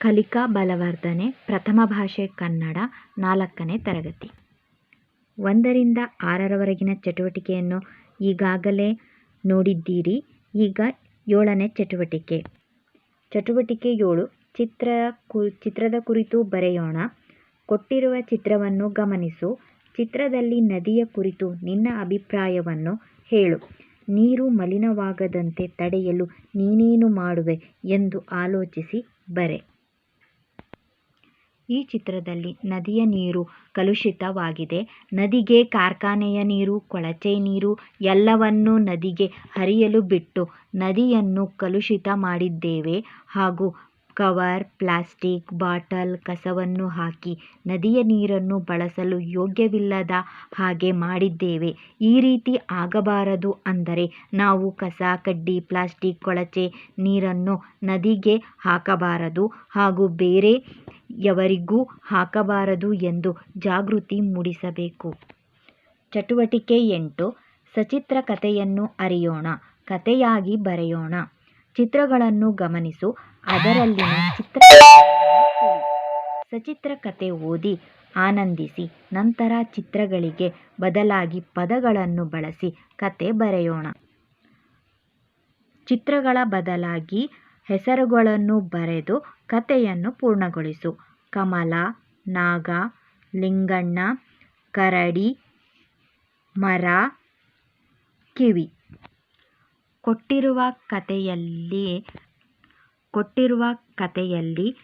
ಕಲಿಕಾ ಬಲವರ್ಧನೆ, ಪ್ರಥಮ ಭಾಷೆ ಕನ್ನಡ, ನಾಲ್ಕನೇ ತರಗತಿ. ಒಂದರಿಂದ ಆರರವರೆಗಿನ ಚಟುವಟಿಕೆಯನ್ನು ಈಗಾಗಲೇ ನೋಡಿದ್ದೀರಿ. ಈಗ ಏಳನೇ ಚಟುವಟಿಕೆ. ಚಟುವಟಿಕೆ ಏಳು, ಚಿತ್ರ ಕು, ಚಿತ್ರದ ಕುರಿತು ಬರೆಯೋಣ. ಕೊಟ್ಟಿರುವ ಚಿತ್ರವನ್ನು ಗಮನಿಸು. ಚಿತ್ರದಲ್ಲಿ ನದಿಯ ಕುರಿತು ನಿನ್ನ ಅಭಿಪ್ರಾಯವನ್ನು ಹೇಳು. ನೀರು ಮಲಿನವಾಗದಂತೆ ತಡೆಯಲು ನೀನೇನು ಮಾಡುವೆ ಎಂದು ಆಲೋಚಿಸಿ ಬರೆ. ಈ ಚಿತ್ರದಲ್ಲಿ ನದಿಯ ನೀರು ಕಲುಷಿತವಾಗಿದೆ. ನದಿಗೆ ಕಾರ್ಖಾನೆಯ ನೀರು, ಕೊಳಚೆ ನೀರು ಎಲ್ಲವನ್ನು ನದಿಗೆ ಹರಿಯಲು ಬಿಟ್ಟು ನದಿಯನ್ನು ಕಲುಷಿತ ಮಾಡಿದ್ದೇವೆ. ಹಾಗೂ ಕವರ್, ಪ್ಲಾಸ್ಟಿಕ್, ಬಾಟಲ್, ಕಸವನ್ನು ಹಾಕಿ ನದಿಯ ನೀರನ್ನು ಬಳಸಲು ಯೋಗ್ಯವಿಲ್ಲದ ಹಾಗೆ ಮಾಡಿದ್ದೇವೆ. ಈ ರೀತಿ ಆಗಬಾರದು ಅಂದರೆ ನಾವು ಕಸ, ಕಡ್ಡಿ, ಪ್ಲಾಸ್ಟಿಕ್, ಕೊಳಚೆ ನೀರನ್ನು ನದಿಗೆ ಹಾಕಬಾರದು ಹಾಗೂ ಬೇರೆಯವರಿಗೂ ಹಾಕಬಾರದು ಎಂದು ಜಾಗೃತಿ ಮೂಡಿಸಬೇಕು. ಚಟುವಟಿಕೆ ಎಂಟು, ಸಚಿತ್ರ ಕಥೆಯನ್ನು ಅರಿಯೋಣ, ಕಥೆಯಾಗಿ ಬರೆಯೋಣ. ಚಿತ್ರಗಳನ್ನು ಗಮನಿಸು, ಅದರಲ್ಲಿನ ಚಿತ್ರ ಸಚಿತ್ರ ಕಥೆ ಓದಿ, ಆನಂದಿಸಿ, ನಂತರ ಚಿತ್ರಗಳಿಗೆ ಬದಲಾಗಿ ಪದಗಳನ್ನು ಬಳಸಿ ಕತೆ ಬರೆಯೋಣ. ಚಿತ್ರಗಳ ಬದಲಾಗಿ ಹೆಸರುಗಳನ್ನು ಬರೆದು ಕಥೆಯನ್ನು ಪೂರ್ಣಗೊಳಿಸು. ಕಮಲ, ನಾಗ, ಲಿಂಗಣ್ಣ, ಕರಡಿ, ಮರ, ಕಿವಿ. ಕೊಟ್ಟಿರುವ ಕಥೆಯಲ್ಲಿ ಕೊಟ್ಟಿರುವ ಕಥೆಯಲ್ಲಿ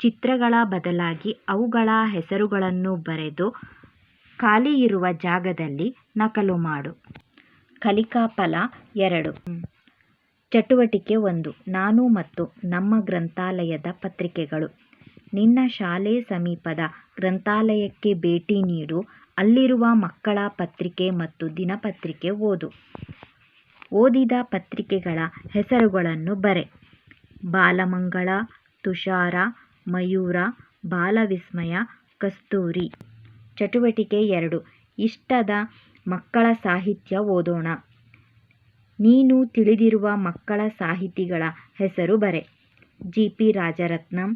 ಚಿತ್ರಗಳ ಬದಲಾಗಿ ಅವುಗಳ ಹೆಸರುಗಳನ್ನು ಬರೆದು ಖಾಲಿ ಇರುವ ಜಾಗದಲ್ಲಿ ನಕಲು ಮಾಡು. ಕಲಿಕಾ ಫಲ ಎರಡು. ಚಟುವಟಿಕೆ ಒಂದು. ನಾನು ಮತ್ತು ನಮ್ಮ ಗ್ರಂಥಾಲಯದ ಪತ್ರಿಕೆಗಳು. ನಿನ್ನ ಶಾಲೆ ಸಮೀಪದ ಗ್ರಂಥಾಲಯಕ್ಕೆ ಭೇಟಿ ನೀಡು. ಅಲ್ಲಿರುವ ಮಕ್ಕಳ ಪತ್ರಿಕೆ ಮತ್ತು ದಿನಪತ್ರಿಕೆ ಓದು. ಓದಿದ ಪತ್ರಿಕೆಗಳ ಹೆಸರುಗಳನ್ನು ಬರೆ. ಬಾಲಮಂಗಳ, ತುಷಾರ, ಮಯೂರ, ಬಾಲವಿಸ್ಮಯ, ಕಸ್ತೂರಿ. ಚಟುವಟಿಕೆ ಎರಡು. ಇಷ್ಟದ ಮಕ್ಕಳ ಸಾಹಿತ್ಯ ಓದೋಣ. ನೀನು ತಿಳಿದಿರುವ ಮಕ್ಕಳ ಸಾಹಿತಿಗಳ ಹೆಸರು ಬರೆ. G. P. Rajaratnam,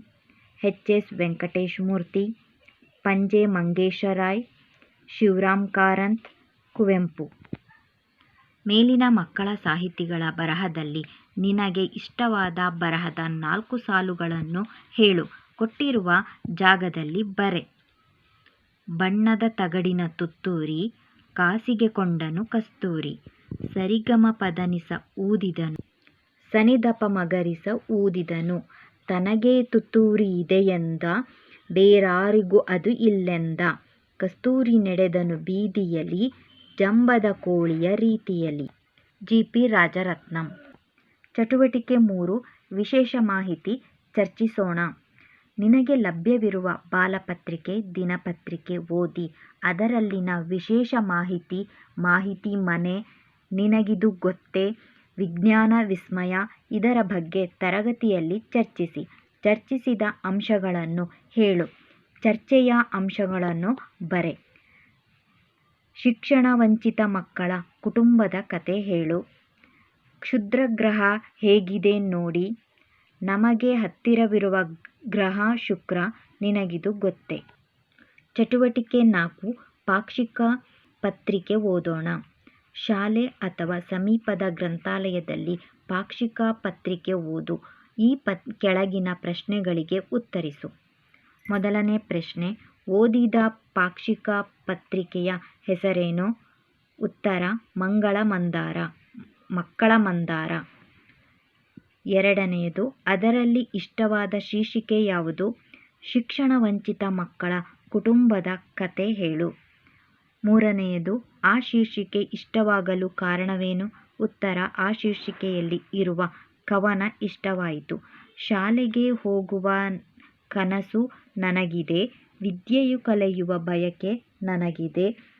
H. S. Venkateshamurthy Panje Mangesharai, Shivaram Karanth, Kuvempu. ಮೇಲಿನ ಮಕ್ಕಳ ಸಾಹಿತಿಗಳ ಬರಹದಲ್ಲಿ ನಿನಗೆ ಇಷ್ಟವಾದ ಬರಹದ ನಾಲ್ಕು ಸಾಲುಗಳನ್ನು ಹೇಳು. ಕೊಟ್ಟಿರುವ ಜಾಗದಲ್ಲಿ ಬರೆ. ಬಣ್ಣದ ತಗಡಿನ ತುತ್ತೂರಿ, ಕಾಸಿಗೆ ಕೊಂಡನು ಕಸ್ತೂರಿ. ಸರಿಗಮ ಪದನಿಸ ಊದಿದನು. ಸನಿದಪ ಮಗರಿಸ ಊದಿದನು. ತನಗೇ ತುತ್ತೂರಿ ಇದೆಯೆಂದ? ಬೇರಾರಿಗೂ ಅದು ಇಲ್ಲೆಂದ? ಕಸ್ತೂರಿ ನಡೆದನು ಬೀದಿಯಲಿ ಜಂಬದ ಕೋಳಿಯ ರೀತಿಯಲಿ ಜಿ. ಪಿ. ರಾಜರತ್ನಂ. ಚಟುವಟಿಕೆ ಮೂರು, ವಿಶೇಷ ಮಾಹಿತಿ ಚರ್ಚಿಸೋಣ. ನಿನಗೆ ಲಭ್ಯವಿರುವ ಬಾಲಪತ್ರಿಕೆ, ದಿನಪತ್ರಿಕೆ ಓದಿ, ಅದರಲ್ಲಿನ ವಿಶೇಷ ಮಾಹಿತಿ ಮಾಹಿತಿ ಮನೆ ನಿನಗಿದು ಗೊತ್ತೇ? ವಿಜ್ಞಾನ, ವಿಸ್ಮಯ ಇದರ ಬಗ್ಗೆ ತರಗತಿಯಲ್ಲಿ ಚರ್ಚಿಸಿ. ಚರ್ಚಿಸಿದ ಅಂಶಗಳನ್ನು ಹೇಳು. ಚರ್ಚೆಯ ಅಂಶಗಳನ್ನು ಬರೆ. ಶಿಕ್ಷಣ ವಂಚಿತ ಮಕ್ಕಳ ಕುಟುಂಬದ ಕತೆ ಹೇಳು. ಕ್ಷುದ್ರಗ್ರಹ ಹೇಗಿದೆ ನೋಡಿ. ನಮಗೆ ಹತ್ತಿರವಿರುವ ಗ್ರಹ ಶುಕ್ರ ನಿನಗಿದು ಗೊತ್ತೇ. ಚಟುವಟಿಕೆ ನಾಲ್ಕು, ಪಾಕ್ಷಿಕ ಪತ್ರಿಕೆ ಓದೋಣ. ಶಾಲೆ ಅಥವಾ ಸಮೀಪದ ಗ್ರಂಥಾಲಯದಲ್ಲಿ ಪಾಕ್ಷಿಕ ಪತ್ರಿಕೆ ಓದು. ಈ ಪತ್, ಕೆಳಗಿನ ಪ್ರಶ್ನೆಗಳಿಗೆ ಉತ್ತರಿಸು. ಮೊದಲನೇ ಪ್ರಶ್ನೆ, ಓದಿದ ಪಾಕ್ಷಿಕ ಪತ್ರಿಕೆಯ ಹೆಸರೇನು? ಉತ್ತರ, ಮಂಗಳ ಮಂದಾರ, ಮಕ್ಕಳ ಮಂದಾರ. ಎರಡನೆಯದು, ಅದರಲ್ಲಿ ಇಷ್ಟವಾದ ಶೀರ್ಷಿಕೆ ಯಾವುದು? ಶಿಕ್ಷಣ ವಂಚಿತ ಮಕ್ಕಳ ಕುಟುಂಬದ ಕತೆ ಹೇಳು. ಮೂರನೆಯದು, ಆ ಶೀರ್ಷಿಕೆ ಇಷ್ಟವಾಗಲು ಕಾರಣವೇನು? ಉತ್ತರ, ಆ ಶೀರ್ಷಿಕೆಯಲ್ಲಿ ಇರುವ ಕವನ ಇಷ್ಟವಾಯಿತು. ಶಾಲೆಗೆ ಹೋಗುವ ಕನಸು ನನಗಿದೆ, ವಿದ್ಯೆಯು ಕಲಿಯುವ ಬಯಕೆ ನನಗಿದೆ.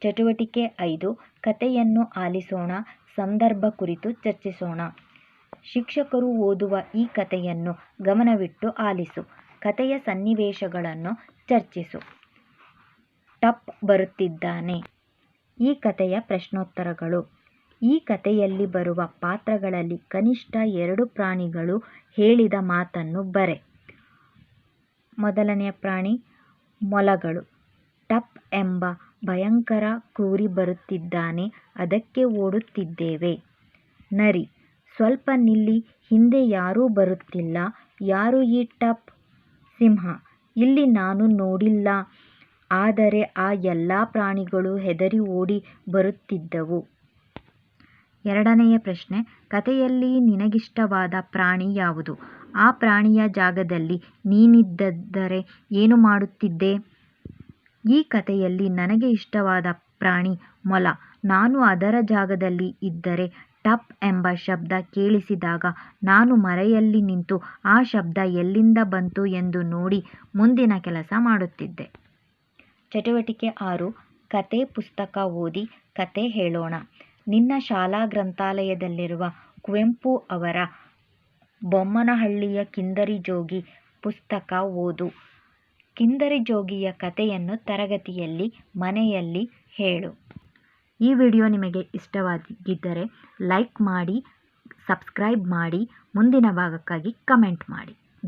ಚಟುವಟಿಕೆ ಐದು, ಕಥೆಯನ್ನು ಆಲಿಸೋಣ, ಸಂದರ್ಭ ಕುರಿತು ಚರ್ಚಿಸೋಣ. ಶಿಕ್ಷಕರು ಓದುವ ಈ ಕಥೆಯನ್ನು ಗಮನವಿಟ್ಟು ಆಲಿಸು, ಕಥೆಯ ಸನ್ನಿವೇಶಗಳನ್ನು ಚರ್ಚಿಸು. ಟಪ್ ಬರುತ್ತಿದ್ದಾನೆ. ಈ ಕಥೆಯ ಪ್ರಶ್ನೋತ್ತರಗಳು. ಈ ಕಥೆಯಲ್ಲಿ ಬರುವ ಪಾತ್ರಗಳಲ್ಲಿ ಕನಿಷ್ಠ ಎರಡು ಪ್ರಾಣಿಗಳು ಹೇಳಿದ ಮಾತನ್ನು ಬರೆ. ಮೊದಲನೆಯ ಪ್ರಾಣಿ ಮೊಲಗಳು. ಟಪ್ ಎಂಬ ಭಯಂಕರ ಕೂರಿ ಬರುತ್ತಿದ್ದಾನೆ. ಅದಕ್ಕೆ ಓಡುತ್ತಿದ್ದೇವೆ. ನರಿ. ಸ್ವಲ್ಪ ನಿಲ್ಲಿ, ಹಿಂದೆ ಯಾರೂ ಬರುತ್ತಿಲ್ಲ. ಯಾರು ಈ ಟಪ್? ಸಿಂಹ. ಇಲ್ಲಿ ನಾನು ನೋಡಿಲ್ಲ. ಆದರೆ ಆ ಎಲ್ಲಾ ಪ್ರಾಣಿಗಳು ಹೆದರಿ ಓಡಿ ಬರುತ್ತಿದ್ದವು. ಎರಡನೆಯ ಪ್ರಶ್ನೆ, ಕಥೆಯಲ್ಲಿ ನಿನಗಿಷ್ಟವಾದ ಪ್ರಾಣಿ ಯಾವುದು? ಆ ಪ್ರಾಣಿಯ ಜಾಗದಲ್ಲಿ ನೀನಿದ್ದರೆ ಏನು ಮಾಡುತ್ತಿದ್ದೆ? ಈ ಕಥೆಯಲ್ಲಿ ನನಗೆ ಇಷ್ಟವಾದ ಪ್ರಾಣಿ ಮೊಲ. ನಾನು ಅದರ ಜಾಗದಲ್ಲಿ ಇದ್ದರೆ ಟಪ್ ಎಂಬ ಶಬ್ದ ಕೇಳಿಸಿದಾಗ ನಾನು ಮರೆಯಲ್ಲಿ ನಿಂತು ಆ ಶಬ್ದ ಎಲ್ಲಿಂದ ಬಂತು ಎಂದು ನೋಡಿ ಮುಂದಿನ ಕೆಲಸ ಮಾಡುತ್ತಿದ್ದೆ. ಚಟುವಟಿಕೆ ಆರು ಕಥೆ ಪುಸ್ತಕ ಓದಿ ಕಥೆ ಹೇಳೋಣ. ನಿನ್ನ ಶಾಲಾ ಗ್ರಂಥಾಲಯದಲ್ಲಿರುವ ಕುವೆಂಪು ಅವರ ಬೊಮ್ಮನಹಳ್ಳಿಯ ಕಿಂದರಿ ಜೋಗಿ ಪುಸ್ತಕ ಓದು. ಕಿಂದರಿ ಜೋಗಿಯ ಕಥೆಯನ್ನು ತರಗತಿಯಲ್ಲಿ, ಮನೆಯಲ್ಲಿ ಹೇಳು. ಈ ವಿಡಿಯೋ ನಿಮಗೆ ಇಷ್ಟವಾಗಿದ್ದರೆ ಲೈಕ್ ಮಾಡಿ ಸಬ್ಸ್ಕ್ರೈಬ್ ಮಾಡಿ ಮುಂದಿನ ಭಾಗಕ್ಕಾಗಿ ಕಮೆಂಟ್ ಮಾಡಿ.